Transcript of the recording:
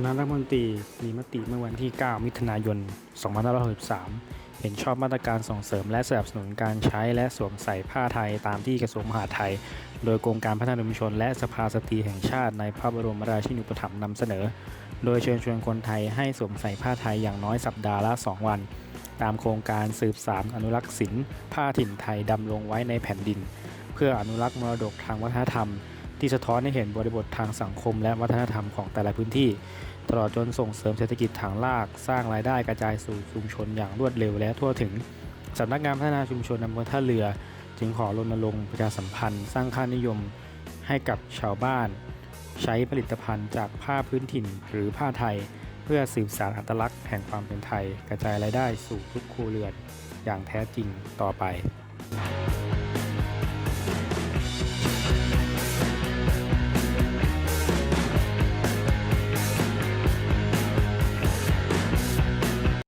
คณะรัฐมนตรีมีมติเมื่อวันที่ 9 มิถุนายน 2563 เห็นชอบมาตรการส่งเสริมและสนับสนุนการใช้และสวมใส่ผ้าไทยตามที่กระทรวงมหาดไทย โดยกรมการพัฒนาชุมชนและสภาสตรีแห่งชาติในพระบรมราชินูปถัมภ์นำเสนอ โดยเชิญชวนคนไทยให้สวมใส่ผ้าไทยอย่างน้อยสัปดาห์ละ 2 วัน ตามโครงการสืบสานอนุรักษ์ศิลป์ผ้าถิ่นไทยดำรงไว้ในแผ่นดิน เพื่ออนุรักษ์มรดกทางวัฒนธรรมที่สะท้อนให้เห็นบริบททางสังคมและวัฒนธรรมของแต่ละพื้นที่ ตลอดจนส่งเสริมเศรษฐกิจฐานราก สร้างรายได้กระจายสู่ชุมชนอย่างรวดเร็วและทั่วถึงสำนักงานพัฒนาชุมชนอำเภอท่าเรือ จึงขอรณรงค์ประชาสัมพันธ์ สร้างค่านิยมให้กับชาวบ้าน ใช้ผลิตภัณฑ์จากผ้าพื้นถิ่นหรือผ้าไทย เพื่อสืบสานอัตลักษณ์แห่งความเป็นไทย กระจายรายได้สู่ทุกครัวเรือนอย่างแท้จริงต่อไป